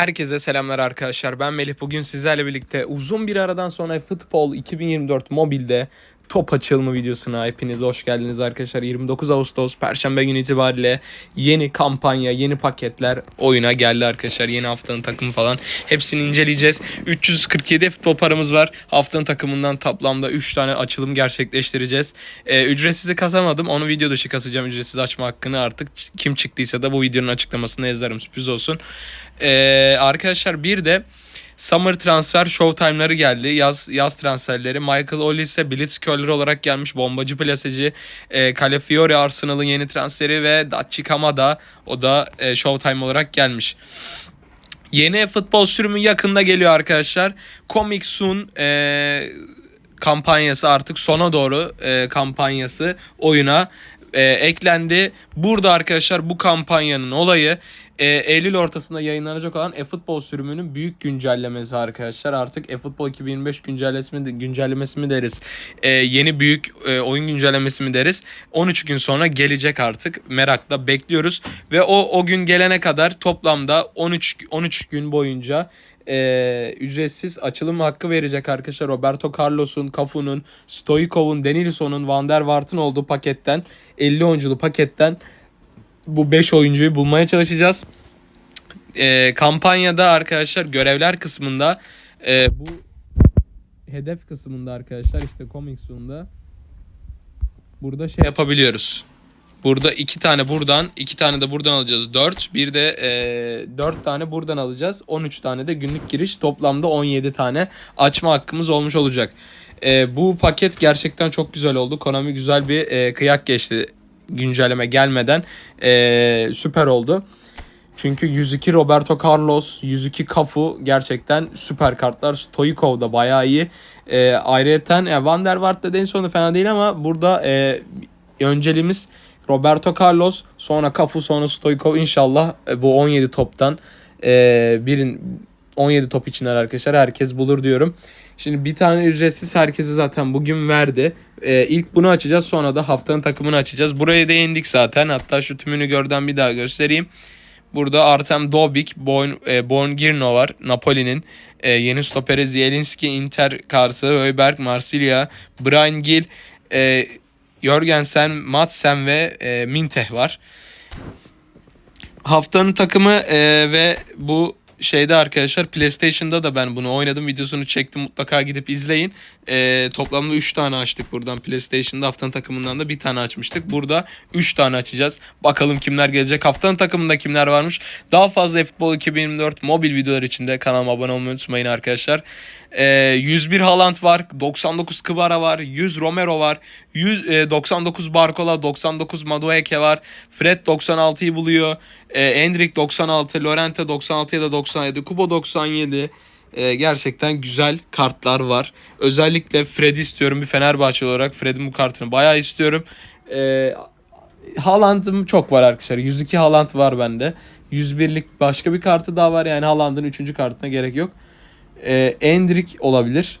Herkese selamlar arkadaşlar. Ben Melih. Bugün sizlerle birlikte uzun bir aradan sonra Futbol 2024 mobilde top açılımı videosuna hepiniz hoş geldiniz arkadaşlar. 29 Ağustos Perşembe günü itibariyle yeni kampanya, yeni paketler oyuna geldi arkadaşlar. Yeni haftanın takımı falan. Hepsini inceleyeceğiz. 347 futbol paramız var. Haftanın takımından toplamda 3 tane açılım gerçekleştireceğiz. Ee, ücretsizi kasamadım. Onu video dışı kasacağım ücretsiz açma hakkını artık. Kim çıktıysa da bu videonun açıklamasını yazarım. Sürpriz olsun. Ee, arkadaşlar bir de Summer transfer showtime'ları geldi. Yaz yaz transferleri. Michael Olise Blitzkörler olarak gelmiş. Bombacı plaseci. E, Calafiore Arsenal'ın yeni transferi ve Dachi Kamada o da e, showtime olarak gelmiş. Yeni futbol sürümü yakında geliyor arkadaşlar. Comic Soon e, kampanyası artık sona doğru e, kampanyası oyuna e, eklendi. Burada arkadaşlar bu kampanyanın olayı e, Eylül ortasında yayınlanacak olan e-futbol sürümünün büyük güncellemesi arkadaşlar. Artık e-futbol 2025 güncellemesi mi, güncellemesi mi deriz? E, yeni büyük e, oyun güncellemesi mi deriz? 13 gün sonra gelecek artık. Merakla bekliyoruz ve o o gün gelene kadar toplamda 13 13 gün boyunca e, ücretsiz açılım hakkı verecek arkadaşlar. Roberto Carlos'un, Cafu'nun, Stoikov'un, Denilson'un, Van der Vaart'ın olduğu paketten 50 oyunculu paketten bu 5 oyuncuyu bulmaya çalışacağız. E, kampanyada arkadaşlar görevler kısmında e, bu hedef kısmında arkadaşlar işte Comic Soon'da burada şey yapabiliyoruz. Burada iki tane buradan, iki tane de buradan alacağız. 4. Bir de e, 4 tane buradan alacağız. 13 tane de günlük giriş. Toplamda 17 tane açma hakkımız olmuş olacak. E, bu paket gerçekten çok güzel oldu. Konami güzel bir e, kıyak geçti güncelleme gelmeden. E, süper oldu. Çünkü 102 Roberto Carlos, 102 Cafu gerçekten süper kartlar. Stoikov da bayağı iyi. E, ayrıyeten ya Van der Vaart da en sonu fena değil ama burada e, önceliğimiz Roberto Carlos, sonra Cafu, sonra Stoikov. İnşallah e, bu 17 toptan e, birin 17 top içinden arkadaşlar herkes bulur diyorum. Şimdi bir tane ücretsiz herkese zaten bugün verdi. E, ilk bunu açacağız sonra da haftanın takımını açacağız. Buraya değindik zaten. Hatta şu tümünü görden bir daha göstereyim. Burada Artem Dobik, Born, e, Borngirno var. Napoli'nin e, yeni stoperi Zielinski, Inter kartı, Höyberg, Marsilya, Brian Gill, e, Jorgensen, Madsen ve e, Minteh var. Haftanın takımı e, ve bu şeyde arkadaşlar PlayStation'da da ben bunu oynadım. Videosunu çektim. Mutlaka gidip izleyin. E, toplamda 3 tane açtık buradan. PlayStation'da haftanın takımından da bir tane açmıştık. Burada 3 tane açacağız. Bakalım kimler gelecek. Haftanın takımında kimler varmış. Daha fazla Futbol 2024 mobil videolar için de kanalıma abone olmayı unutmayın arkadaşlar. E, 101 Haaland var. 99 Kvara var. 100 Romero var. 100, e, 99 Barcola. 99 Madueke var. Fred 96'yı buluyor. E, Endrick 96. Lorente 96 ya da 97. Kubo 97. E, gerçekten güzel kartlar var. Özellikle Fred'i istiyorum bir Fenerbahçe olarak. Fred'in bu kartını bayağı istiyorum. E, Haaland'ım çok var arkadaşlar. 102 Haaland var bende. 101'lik başka bir kartı daha var. Yani Haaland'ın 3. kartına gerek yok. E, Endrick olabilir.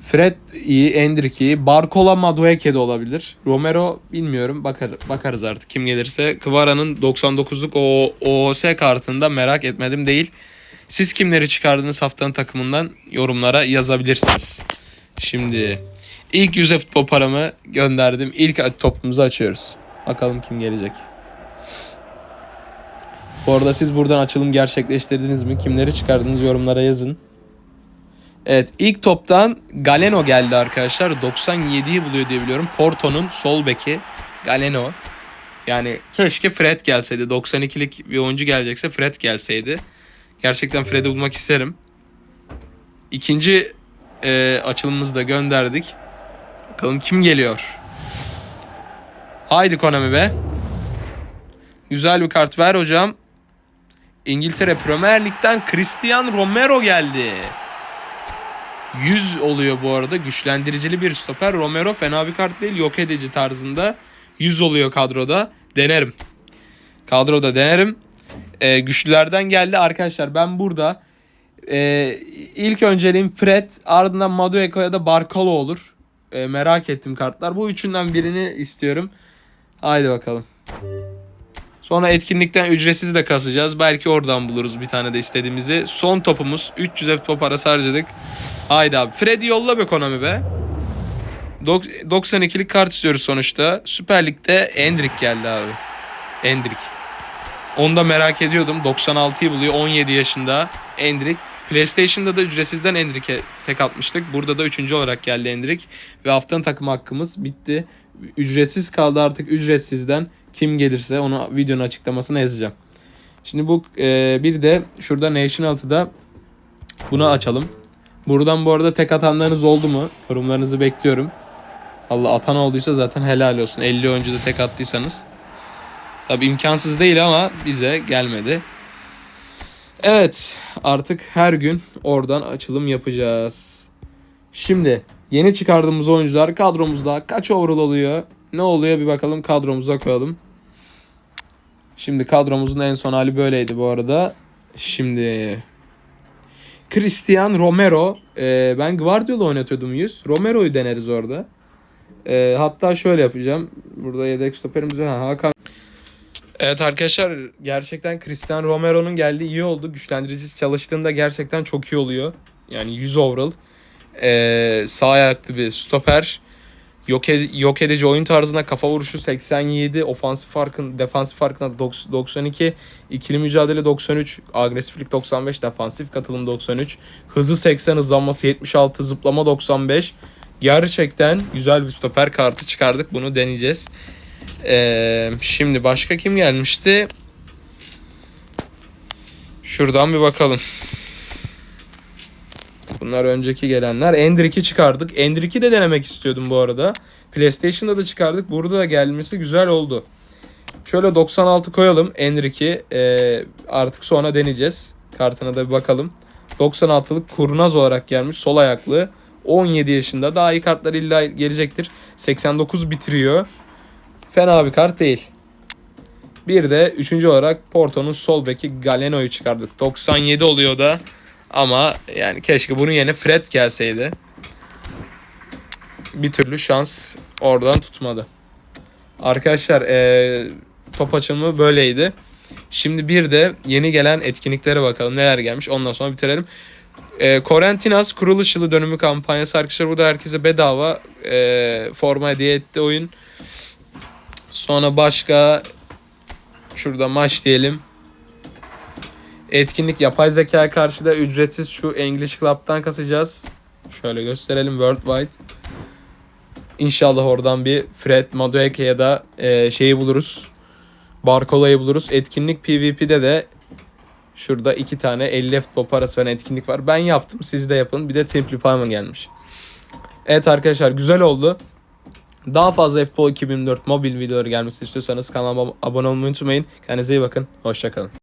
Fred iyi, Endrick iyi. Barcola Madueke de olabilir. Romero bilmiyorum. Bakar, bakarız artık kim gelirse. Kvara'nın 99'luk o OOS kartında merak etmedim değil. Siz kimleri çıkardınız haftanın takımından yorumlara yazabilirsiniz. Şimdi ilk yüze futbol paramı gönderdim. İlk topumuzu açıyoruz. Bakalım kim gelecek. Bu arada siz buradan açılım gerçekleştirdiniz mi? Kimleri çıkardınız yorumlara yazın. Evet ilk toptan Galeno geldi arkadaşlar. 97'yi buluyor diye biliyorum. Porto'nun sol beki Galeno. Yani keşke Fred gelseydi. 92'lik bir oyuncu gelecekse Fred gelseydi. Gerçekten Fred'i bulmak isterim. İkinci e, açılımımızı da gönderdik. Bakalım kim geliyor. Haydi Konami be. Güzel bir kart ver hocam. İngiltere Premier Lig'den Christian Romero geldi. 100 oluyor bu arada. Güçlendiricili bir stoper. Romero fena bir kart değil. Yok edici tarzında. 100 oluyor kadroda. Denerim. Kadroda denerim. e, güçlülerden geldi. Arkadaşlar ben burada e, ilk önceliğim Fred ardından Madueko ya da Barkalo olur. E, merak ettim kartlar. Bu üçünden birini istiyorum. Haydi bakalım. Sonra etkinlikten ücretsiz de kasacağız. Belki oradan buluruz bir tane de istediğimizi. Son topumuz 300 F parası harcadık. Haydi abi. Freddy yolla be Konami be. Dok- 92'lik kart istiyoruz sonuçta. Süper Lig'de Endrick geldi abi. Endrick. Onu da merak ediyordum. 96'yı buluyor. 17 yaşında Endrick. PlayStation'da da ücretsizden Endrick'e tek atmıştık. Burada da üçüncü olarak geldi Endrick. Ve haftanın takım hakkımız bitti. Ücretsiz kaldı artık ücretsizden. Kim gelirse onu videonun açıklamasına yazacağım. Şimdi bu e, bir de şurada National'da bunu açalım. Buradan bu arada tek atanlarınız oldu mu? Yorumlarınızı bekliyorum. Allah atan olduysa zaten helal olsun. 50 oyuncuda tek attıysanız. Tabi imkansız değil ama bize gelmedi. Evet artık her gün oradan açılım yapacağız. Şimdi yeni çıkardığımız oyuncular kadromuzda kaç overall oluyor? Ne oluyor bir bakalım kadromuza koyalım. Şimdi kadromuzun en son hali böyleydi bu arada. Şimdi Christian Romero. Ee, ben Guardiola oynatıyordum 100. Romero'yu deneriz orada. Ee, hatta şöyle yapacağım. Burada yedek stoperimiz. Ha, Hakan. Evet arkadaşlar gerçekten Cristiano Romero'nun geldiği iyi oldu. Güçlendiricisi çalıştığında gerçekten çok iyi oluyor. Yani 100 overall. Ee, sağ ayaklı bir stoper. Yok, ed- yok edici oyun tarzına kafa vuruşu 87, ofansif farkın defansif farkına doks- 92, ikili mücadele 93, agresiflik 95, defansif katılım 93, hızı 80, hızlanması 76, zıplama 95. Gerçekten güzel bir stoper kartı çıkardık. Bunu deneyeceğiz. Ee, şimdi başka kim gelmişti? Şuradan bir bakalım. Bunlar önceki gelenler. Endrick'i çıkardık. Endrick'i de denemek istiyordum bu arada. PlayStation'da da çıkardık. Burada da gelmesi güzel oldu. Şöyle 96 koyalım Endrick'i. Ee, artık sonra deneyeceğiz. Kartına da bir bakalım. 96'lık kurnaz olarak gelmiş. Sol ayaklı. 17 yaşında. Daha iyi kartlar illa gelecektir. 89 bitiriyor. Fena bir kart değil. Bir de üçüncü olarak Porto'nun sol beki Galeno'yu çıkardık. 97 oluyor da. Ama yani keşke bunun yerine Fred gelseydi. Bir türlü şans oradan tutmadı. Arkadaşlar eee, top açılımı böyleydi. Şimdi bir de yeni gelen etkinliklere bakalım neler gelmiş. Ondan sonra bitirelim. E, Corentinas kuruluş yılı dönümü kampanyası arkadaşlar. Burada herkese bedava e, forma hediye etti oyun. Sonra başka şurada maç diyelim. Etkinlik yapay zeka karşı da ücretsiz şu English Club'tan kasacağız. Şöyle gösterelim Worldwide. İnşallah oradan bir Fred Madueke ya da e, şeyi buluruz. Barkola'yı buluruz. Etkinlik PvP'de de şurada iki tane 50 futbol parası veren etkinlik var. Ben yaptım siz de yapın. Bir de Triple Payment gelmiş. Evet arkadaşlar güzel oldu. Daha fazla FPO 2024 mobil videoları gelmesi istiyorsanız kanalıma abone olmayı unutmayın. Kendinize iyi bakın. Hoşçakalın.